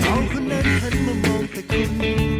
เขาคนนั้นหันมามองแต่คุณ